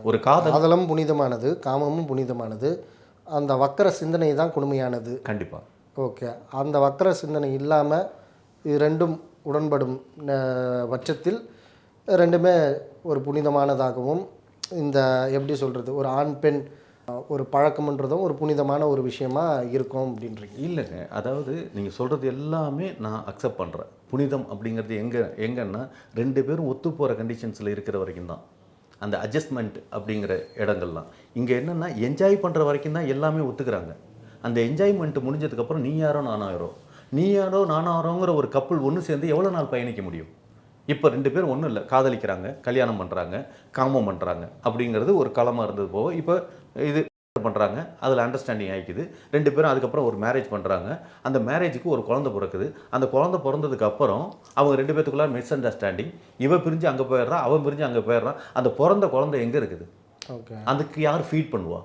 ஒரு காதல் காதலும் புனிதமானது காமமும் புனிதமானது. அந்த வக்கர சிந்தனை தான் கொடுமையானது. கண்டிப்பா. ஓகே. அந்த வக்கர சிந்தனை இல்லாமல் இது ரெண்டும் உடன்படும் பட்சத்தில் ரெண்டுமே ஒரு புனிதமானதாகவும் இந்த எப்படி சொல்கிறது ஒரு ஆண் பெண் ஒரு பழக்கம்ன்றதும் ஒரு புனிதமான ஒரு விஷயமா இருக்கும் அப்படின்றீங்க. இல்லைங்க. அதாவது நீங்கள் சொல்கிறது எல்லாமே நான் அக்செப்ட் பண்ணுறேன் புனிதம் அப்படிங்கிறது எங்கே எங்கன்னா ரெண்டு பேரும் ஒத்து போகிற கண்டிஷன்ஸில் இருக்கிற வரைக்கும் தான். அந்த அட்ஜஸ்ட்மெண்ட் அப்படிங்கிற இடங்கள்லாம். இங்கே என்னென்னா என்ஜாய் பண்ணுற வரைக்கும் தான் எல்லாமே ஒத்துக்கிறாங்க. அந்த என்ஜாய்மெண்ட் முடிஞ்சதுக்கப்புறம் நீ யாரோ நானாயிரோ நீ யாரோ நானாயிரோங்கிற ஒரு கப்பல் ஒன்று சேர்ந்து எவ்வளோ நாள் பயணிக்க முடியும்? இப்போ ரெண்டு பேரும் ஒன்றும் இல்லை. காதலிக்கிறாங்க கல்யாணம் பண்ணுறாங்க காமம் பண்ணுறாங்க அப்படிங்கிறது ஒரு களமாக இருந்தது போக இப்போ இது பண்ணுறாங்க அதில் அண்டர்ஸ்டாண்டிங் ஆகிக்குது ரெண்டு பேரும் அதுக்கப்புறம் ஒரு மேரேஜ் பண்ணுறாங்க அந்த மேரேஜுக்கு ஒரு குழந்தை பிறக்குது. அந்த குழந்தை பிறந்ததுக்கு அப்புறம் அவங்க ரெண்டு பேத்துக்குள்ள மிஸ் அண்டர்ஸ்டாண்டிங் இவன் பிரிஞ்சு அங்கே போயிடுறான் அவன் பிரிஞ்சு அங்கே போயிடுறான். அந்த பிறந்த குழந்தை எங்கே இருக்குது? ஓகே அதுக்கு யார் ஃபீட் பண்ணுவா?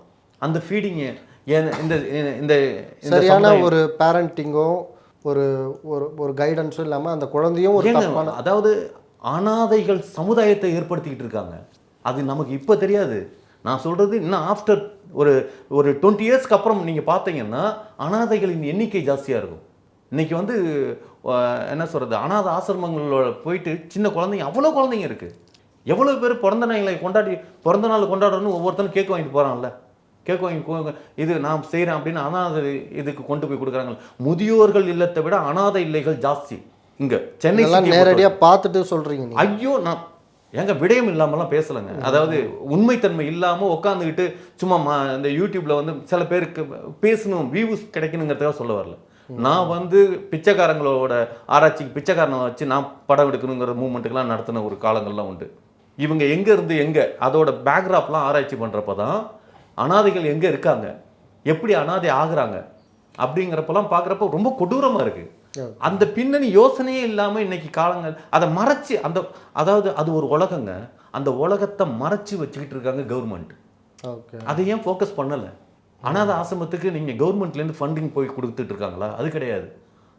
அந்த ஃபீடிங்கு இந்த இந்த இந்த சரியான ஒரு பேரண்டிங்கோ ஒரு ஒரு ஒரு கைடன்ஸும் இல்லாமல் அந்த குழந்தையும் ஒரு தப்பான அதாவது அனாதைகள் சமுதாயத்தை ஏற்படுத்திக்கிட்டு இருக்காங்க. அது நமக்கு இப்போ தெரியாது. நான் சொல்றது இன்னும் ஆஃப்டர் ஒரு ஒரு டுவெண்ட்டி இயர்ஸ்க்கு அப்புறம் நீங்கள் பார்த்தீங்கன்னா அனாதைகளின் எண்ணிக்கை ஜாஸ்தியாக இருக்கும். இன்னைக்கு வந்து என்ன சொல்கிறது அனாதை ஆசிரமங்களோட போயிட்டு சின்ன குழந்தைங்க அவ்வளோ குழந்தைங்க இருக்குது எவ்வளோ பேர் பிறந்த நாளை கொண்டாடி பிறந்த நாள் கொண்டாடுறோன்னு ஒவ்வொருத்தரும் கேக் வாங்கிட்டு போகிறான்ல கேக் வாங்கி கோ- இது நான் செய்கிறேன் அப்படின்னு அனாதை இதுக்கு கொண்டு போய் கொடுக்குறாங்க. முதியோர்கள் இல்லத்தை விட அனாதை இல்லைகள் ஜாஸ்தி. இங்கே சென்னை நேரடியாக பார்த்துட்டு சொல்கிறீங்க ஐயோ நான் ஏங்க விடயம் இல்லாமலாம் பேசலைங்க. அதாவது உண்மைத்தன்மை இல்லாமல் உட்காந்துக்கிட்டு சும்மா மா- இந்த யூடியூப்ல வந்து சில பேருக்கு பேசணும் வியூஸ் கிடைக்கணுங்கிறதுக்காக சொல்ல வரல. நான் வந்து பிச்சைக்காரங்களோட ஆராய்ச்சிக்கு பிச்சைக்காரனை வச்சு நான் படம் எடுக்கணுங்கிற மூமெண்ட்டுக்கெல்லாம் நடத்தின ஒரு காலங்கள்லாம் உண்டு. இவங்க எங்க இருந்து எங்க அதோட பேக்ராப்லாம் ஆராய்ச்சி பண்றப்ப தான் அனாதைகள் எங்க இருக்காங்க? எப்படி அனாதை ஆகுறாங்க? அப்படிங்கிறப்பெல்லாம் பார்க்குறப்ப ரொம்ப கொடூரமா இருக்கு. அந்த பின்னணி யோசனையே இல்லாம இன்னைக்கு காலங்கள் அதை மறைச்சு அந்த அதாவது அது ஒரு உலகங்க. அந்த உலகத்தை மறைச்சு வச்சுக்கிட்டு இருக்காங்க கவர்மெண்ட் அதை ஏன் ஃபோக்கஸ் பண்ணல? அனாத ஆசிரமத்துக்கு நீங்க கவர்மெண்ட்லேருந்து ஃபண்டிங் போய் கொடுத்துட்டு இருக்காங்களா? அது கிடையாது.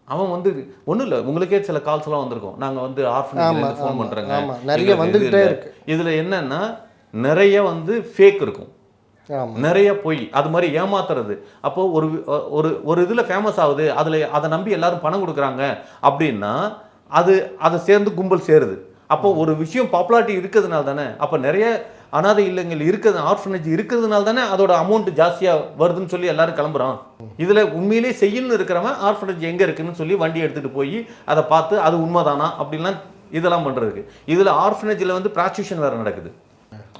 அவன் வந்து ஒண்ணும் இல்லை உங்களுக்கே சில கால்ஸ் எல்லாம் வந்திருக்கும். நாங்க வந்து ஆர்ஃபனேஜ் ஃபோன் ஆமா. நிறைய வந்துகிட்டே. இருக்கு. இதுல என்னன்னா நிறைய வந்து ஃபேக் இருக்கும். நிறைய பொய் அது மாதிரி ஏமாத்துறது. அப்போ ஒரு ஒரு ஒரு இதில் ஃபேமஸ் ஆகுது அதில் அதை நம்பி எல்லாரும் பணம் கொடுக்குறாங்க அப்படின்னா அது அதை சேர்ந்து கும்பல் சேருது. அப்போ ஒரு விஷயம் பாப்புலாரிட்டி இருக்கிறதுனால தானே அப்போ நிறைய அனாதை இல்லங்கள் இருக்கிறது ஆர்ஃபனேஜ் இருக்கிறதுனால தானே அதோட அமௌண்ட் ஜாஸ்தியாக வருதுன்னு சொல்லி எல்லாரும் கிளம்புறோம். இதில் உண்மையிலே செய்யணும்னு இருக்கிறவன் ஆர்ஃபனேஜ் எங்கே இருக்குன்னு சொல்லி வண்டி எடுத்துகிட்டு போய் அதை பார்த்து அது உண்மைதானா அப்படின்லாம் இதெல்லாம் பண்ணுறதுக்கு இதில் ஆர்ஃபனேஜில் வந்து ப்ராஸ்டியூஷன் வேறு நடக்குது.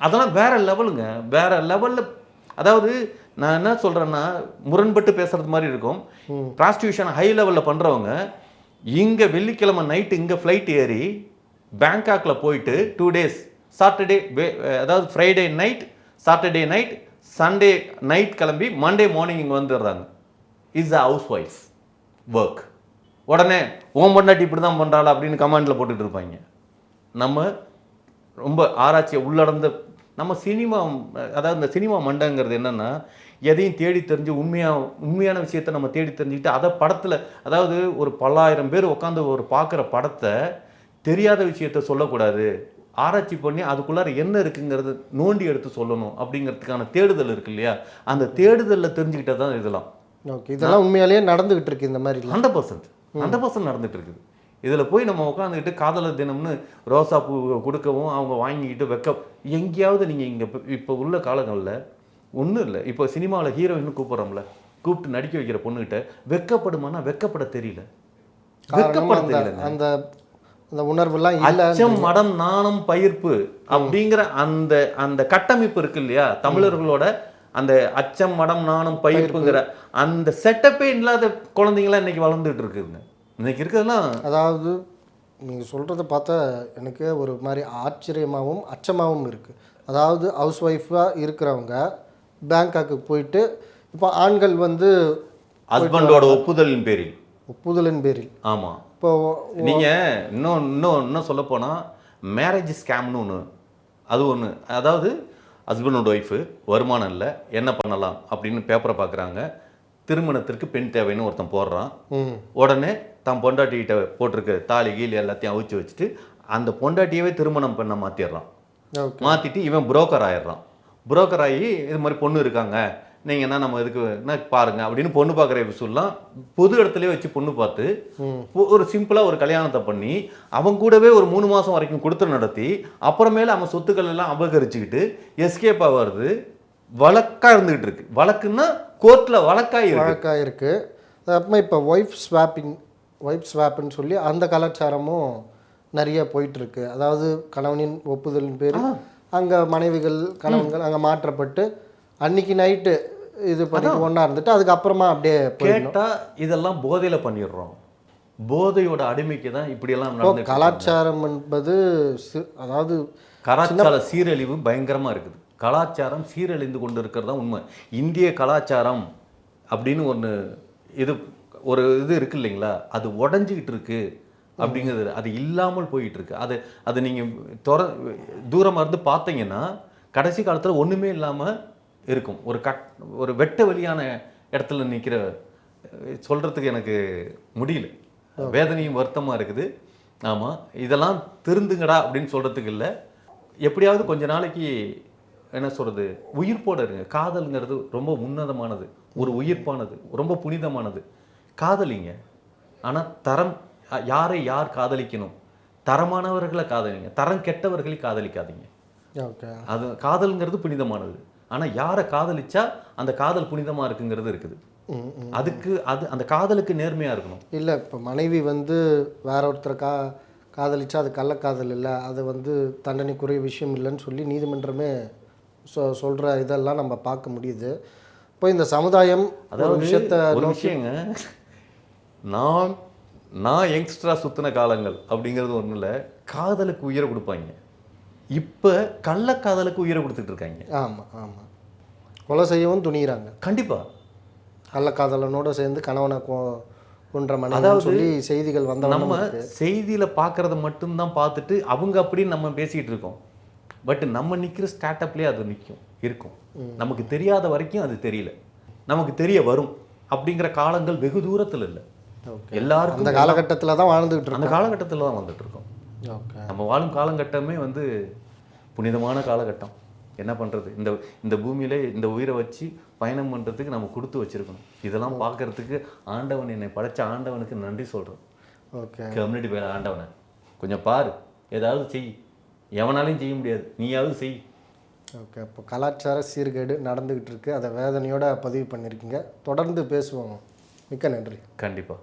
அதெல்லாம் வேற லெவலுங்க வேற லெவலில் அதாவது நான் என்ன சொல்கிறேன்னா முரண்பட்டு பேசுறது மாதிரி இருக்கும். ப்ராஸ்டியூஷன் ஹை லெவலில் பண்ணுறவங்க இங்கே வெள்ளிக்கிழமை நைட்டு இங்கே ஃப்ளைட் ஏறி பேங்காக்ல போயிட்டு டூ டேஸ் சாட்டர்டே அதாவது Friday night Saturday night Sunday night கிளம்பி மண்டே மார்னிங் இங்கே வந்துடுறாங்க. Is a house wife work உடனே ஓம் பொண்டாட்டி இப்படி தான் பண்ணுறாள் அப்படின்னு கமெண்டில் போட்டுட்டு இருப்பாங்க. நம்ம ரொம்ப ஆராய்ச்சியை உள்ளடர்ந்த நம்ம சினிமா அதாவது இந்த சினிமா மண்டங்கிறது என்னன்னா எதையும் தேடி தெரிஞ்சு உண்மையா உண்மையான விஷயத்த நம்ம தேடி தெரிஞ்சுக்கிட்டு அதை படத்தில் அதாவது ஒரு பல்லாயிரம் பேர் உட்காந்து ஒரு பார்க்குற படத்தை தெரியாத விஷயத்த சொல்லக்கூடாது. ஆராய்ச்சி பண்ணி அதுக்குள்ளார என்ன இருக்குங்கிறது நோண்டி எடுத்து சொல்லணும் அப்படிங்கிறதுக்கான தேடுதல் இருக்கு இல்லையா? அந்த தேடுதலில் தெரிஞ்சுக்கிட்டது தான் இதெல்லாம். ஓகே இதெல்லாம் உண்மையாலேயே நடந்துகிட்டு இருக்கு இந்த மாதிரிலாம். ஹண்ட்ரட் பர்சன்ட் ஹண்ட்ரட் பர்சன்ட் நடந்துட்டு இருக்குது. இதில் போய் நம்ம உட்காந்துக்கிட்டு காதலர் தினம்னு ரோசா பூ கொடுக்கவும் அவங்க வாங்கிக்கிட்டு வைக்க எங்கேயாவது நீங்கள் இங்கே இப்போ உள்ள காலங்களில் ஒன்றும் இல்லை. இப்போ சினிமாவில் ஹீரோயின் கூப்பிட்றோம்ல கூப்பிட்டு நடிக்க வைக்கிற பொண்ணுகிட்ட வெக்கப்படுமானா வெக்கப்பட தெரியல. வெக்கப்பட தெரியல அந்த அந்த உணர்வுலாம் அச்சம் மடம் நாணம் பயிர்ப்பு அப்படிங்கிற அந்த அந்த கட்டமைப்பு இருக்கு இல்லையா? தமிழர்களோட அந்த அச்சம் மடம் நாணம் பயிர்ப்புங்கிற அந்த செட்டப்பே இல்லாத குழந்தைங்களாம் இன்னைக்கு வளர்ந்துட்டு இருக்குதுங்க. இன்னைக்கு இருக்கிறதெல்லாம் அதாவது நீங்கள் சொல்கிறத பார்த்தா எனக்கு ஒரு மாதிரி ஆச்சரியமாகவும் அச்சமாகவும் இருக்குது அதாவது ஹவுஸ் ஒய்ஃபாக இருக்கிறவங்க பேங்காக்கு போயிட்டு இப்போ ஆண்கள் வந்து ஹஸ்பண்டோட ஒப்புதலின் பேரில். ஒப்புதலின் பேரில். ஆமா. இப்போ நீங்க இன்னும் இன்னும் இன்னும் சொல்ல போனா மேரேஜ் ஸ்கேம்னு ஒன்று அது ஒன்று அதாவது ஹஸ்பண்ட் அண்ட் ஒய்ஃபு வருமானம் இல்லை என்ன பண்ணலாம் அப்படின்னு பேப்பரை பார்க்குறாங்க திருமணத்திற்கு பெண் தேவைன்னு ஒருத்தன் போடுறான். உடனே தான் பொண்டாட்டிகிட்ட போட்டிருக்க தாலி கீழ் எல்லாத்தையும் அவிச்சு வச்சுட்டு அந்த பொண்டாட்டியவே திருமணம் பண்ண மாற்றிடுறான் மாற்றிட்டு இவன் புரோக்கர் ஆயிடுறான் புரோக்கர் ஆகி இது மாதிரி பொண்ணு இருக்காங்க நீங்கள் என்ன நம்ம இதுக்கு என்ன பாருங்க அப்படின்னு பொண்ணு பார்க்குற எபிசோட்லாம் பொது இடத்துலயே வச்சு பொண்ணு பார்த்து ஒரு சிம்பிளாக ஒரு கல்யாணத்தை பண்ணி அவன் கூடவே ஒரு மூணு மாதம் வரைக்கும் கொடுத்து நடத்தி அப்புறமேல அவன் சொத்துக்கள் எல்லாம் அபகரிச்சுக்கிட்டு எஸ்கேப் ஆகிறது வழக்கா இருந்துகிட்டு இருக்கு. வழக்குன்னா கோர்ட்ல வழக்கா இருக்கு வழக்காக இருக்குது அப்புறமா இப்போ ஒய்ஃப் ஸ்வாப்பிங் ஒய்ஃப் ஸ்வாப்புன்னு சொல்லி அந்த கலாச்சாரமும் நிறைய போயிட்டுருக்கு. அதாவது கணவனின் ஒப்புதலின் பேர் அங்கே மனைவிகள் கணவன்கள் அங்கே மாற்றப்பட்டு அன்னைக்கு நைட்டு இது பண்ணி ஒன்றா இருந்துட்டு அதுக்கப்புறமா அப்படியே போயிடணும். கேட்டா இதெல்லாம் போதையில பண்ணிடுறோம். போதையோட அடிமைக்கு தான் இப்படி எல்லாம் இப்போ நடந்துட்டு இருக்கு. கலாச்சாரம் என்பது அதாவது கலாச்சார சீரழிவு பயங்கரமா இருக்குது. கலாச்சாரம் சீரழிந்து கொண்டு இருக்கிறது தான் உண்மை. இந்திய கலாச்சாரம் அப்படின்னு ஒன்று இது ஒரு இது இருக்கு இல்லைங்களா? அது உடஞ்சிக்கிட்டு இருக்கு அப்படிங்கிறது. அது இல்லாமல் போயிட்டு இருக்கு. அது அது நீங்கள் தொர தூரமாக இருந்து பார்த்தீங்கன்னா கடைசி காலத்தில் ஒன்றுமே இல்லாமல் இருக்கும். ஒரு கட் ஒரு வெட்ட வெளியான இடத்துல நிற்கிற சொல்கிறதுக்கு எனக்கு முடியல. வேதனையும் வருத்தமாக இருக்குது. ஆமாம் இதெல்லாம் திருந்துங்கடா அப்படின்னு சொல்கிறதுக்கு இல்லை. எப்படியாவது கொஞ்ச நாளைக்கு என்ன சொல்கிறது உயிர்ப்போடு இருங்க. காதலுங்கிறது ரொம்ப உன்னதமானது. ஒரு உயிர்ப்பானது. ரொம்ப புனிதமானது. காதலிங்க. ஆனால் தரம் யாரை யார் காதலிக்கணும்? தரமானவர்களை காதலிங்க. தரம் கெட்டவர்களை காதலிக்காதீங்க. அது காதல்ங்கிறது புனிதமானது. ஆனால் யாரை காதலிச்சா அந்த காதல் புனிதமாக இருக்குங்கிறது இருக்குது. அதுக்கு அது அந்த காதலுக்கு நேர்மையாக இருக்கணும். இல்லை இப்போ மனைவி வந்து வேற ஒருத்தரை கா காதலிச்சா அது கள்ளக்காதல் இல்லை. அது வந்து தண்டனைக்குரிய விஷயம் இல்லைன்னு சொல்லி நீதிமன்றமே சொ சொல்கிற இதெல்லாம் நம்ம பார்க்க முடியுது. இப்போ இந்த சமுதாயம் அதாவது விஷயத்த ஒரு விஷயங்க நான் நான் யங்ஸ்டரா சுத்தின காலங்கள் அப்படிங்கிறது ஒன்றும் இல்லை. காதலுக்கு உயிரை கொடுப்பாங்க. இப்போ கள்ளக்காதலுக்கு உயிரை கொடுத்துட்டு இருக்காங்க. ஆமாம் ஆமாம் கொலை செய்யவும் துணிகிறாங்க கண்டிப்பா. கள்ளக்காதலனோட சேர்ந்து கணவனை கொ கொன்ற அதாவது சொல்லி செய்திகள் வந்த நம்ம செய்தியில பார்க்கறத மட்டும்தான் பார்த்துட்டு அவங்க அப்படின்னு நம்ம பேசிக்கிட்டு இருக்கோம். பட் நம்ம நிக்கிற ஸ்டார்ட்அப்லேயே அது நிற்கும் இருக்கும். நமக்கு தெரியாத வரைக்கும் அது தெரியல. நமக்கு தெரிய வரும் அப்படிங்கிற காலங்கள் வெகு தூரத்தில் இல்லை. எல்லாருக்கும் அந்த காலகட்டத்தில் தான் வாழ்ந்துகிட்டு அந்த காலகட்டத்தில் தான் வந்துட்டு இருக்கோம். ஓகே நம்ம வாழும் காலகட்டமே வந்து புனிதமான காலகட்டம். என்ன பண்ணுறது இந்த இந்த பூமியில இந்த உயிரை வச்சு பயணம் பண்ணுறதுக்கு நம்ம கொடுத்து வச்சிருக்கணும். இதெல்லாம் பார்க்கறதுக்கு ஆண்டவன் என்னை படைச்ச ஆண்டவனுக்கு நன்றி சொல்கிறோம் ஓகே கம்யூனிட்டி பேர் ஆண்டவனை. கொஞ்சம் பாரு. ஏதாவது செய். எவனாலையும் செய்ய முடியாது. நீயாவது செய். ஓகே இப்போ கலாச்சார சீர்கேடு நடந்துக்கிட்டு இருக்கு. அதை வேதனையோட பதிவு பண்ணியிருக்கீங்க தொடர்ந்து பேசுவோம். மிக்க நன்றி. கண்டிப்பாக